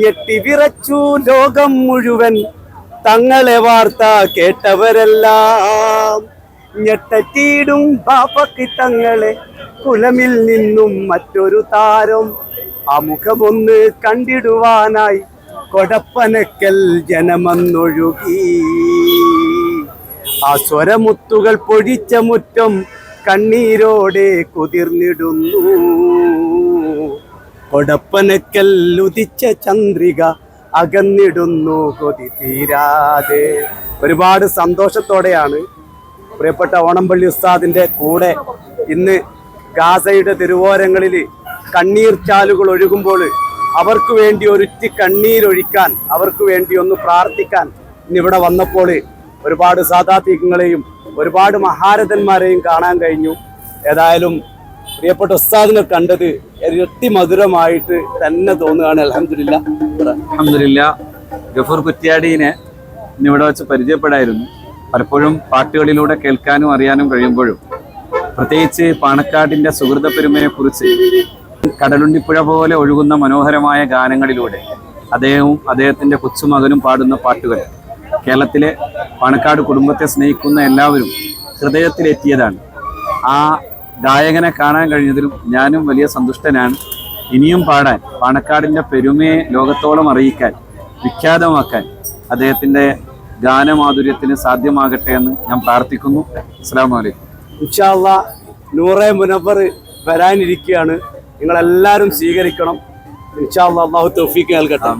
ഞെട്ടി വിറച്ചു ലോകം മുഴുവൻ തങ്ങളെ വാർത്ത കേട്ടവരെല്ലാം. ഞെട്ടറ്റീടും ബാപ്പക്ക് തങ്ങളെ കുലമിൽ നിന്നും മറ്റൊരു താരം ആ മുഖമൊന്ന് കണ്ടിടുവാനായി കൊടപ്പനക്കൽ ജനമന്നൊഴുകി. ആ സ്വരമുത്തുകൾ പൊഴിച്ച മുറ്റം കണ്ണീരോടെ കുതിർന്നിടുന്നു. കൊടപ്പനക്കൽ ഉദിച്ച ചന്ദ്രിക അകന്നിടുന്നു കൊതി തീരാതെ. ഒരുപാട് സന്തോഷത്തോടെയാണ് പ്രിയപ്പെട്ട ഓണംപള്ളി ഉസ്താദിന്റെ കൂടെ ഇന്ന് ഗാസയുടെ തിരുവോരങ്ങളിൽ കണ്ണീർ ചാലുകൾ ഒഴുകുമ്പോൾ അവർക്ക് വേണ്ടി ഒരുറ്റി കണ്ണീരൊഴിക്കാൻ അവർക്ക് വേണ്ടി ഒന്ന് പ്രാർത്ഥിക്കാൻ ഇന്നിവിടെ വന്നപ്പോൾ ഒരുപാട് സാധാത്യങ്ങളെയും ഒരുപാട് മഹാരഥന്മാരെയും കാണാൻ കഴിഞ്ഞു. ഏതായാലും പ്രിയപ്പെട്ട ഉസ്താദിനെ കണ്ടത് ഇരട്ടി മധുരമായിട്ട് തന്നെ തോന്നുകയാണ്. അലഹമില്ല അലഹമില്ല ഗഫൂർ കുറ്റ്യാടീനെ ഇന്നിവിടെ വെച്ച് പരിചയപ്പെടായിരുന്നു. പലപ്പോഴും പാട്ടുകളിലൂടെ കേൾക്കാനും അറിയാനും കഴിയുമ്പോഴും. പ്രത്യേകിച്ച് പാണക്കാടിന്റെ സുഹൃത പെരുമയെ കുറിച്ച് കടലുണ്ടിപ്പുഴ പോലെ ഒഴുകുന്ന മനോഹരമായ ഗാനങ്ങളിലൂടെ അദ്ദേഹവും അദ്ദേഹത്തിന്റെ കൊച്ചുമകനും പാടുന്ന പാട്ടുകൾ കേരളത്തിലെ പാണക്കാട് കുടുംബത്തെ സ്നേഹിക്കുന്ന എല്ലാവരും ഹൃദയത്തിലെത്തിയതാണ്. ആ ഗായകനെ കാണാൻ കഴിഞ്ഞതിലും ഞാനും വലിയ സന്തുഷ്ടനാണ്. ഇനിയും പാടാൻ പാണക്കാടിന്റെ പെരുമയെ ലോകത്തോളം അറിയിക്കാൻ വിഖ്യാതമാക്കാൻ അദ്ദേഹത്തിന്റെ ഗാനമാധുര്യത്തിന് സാധ്യമാകട്ടെ എന്ന് ഞാൻ പ്രാർത്ഥിക്കുന്നു. അസ്സാം വലൈക്കും ഇൻഷാല്ല നൂറെ മുനവർ വരാനിരിക്കുകയാണ്. നിങ്ങളെല്ലാവരും സ്വീകരിക്കണം. ഇൻഷാല്ല അള്ളാഹു തൊഫീക്ക് നൽകട്ടെ.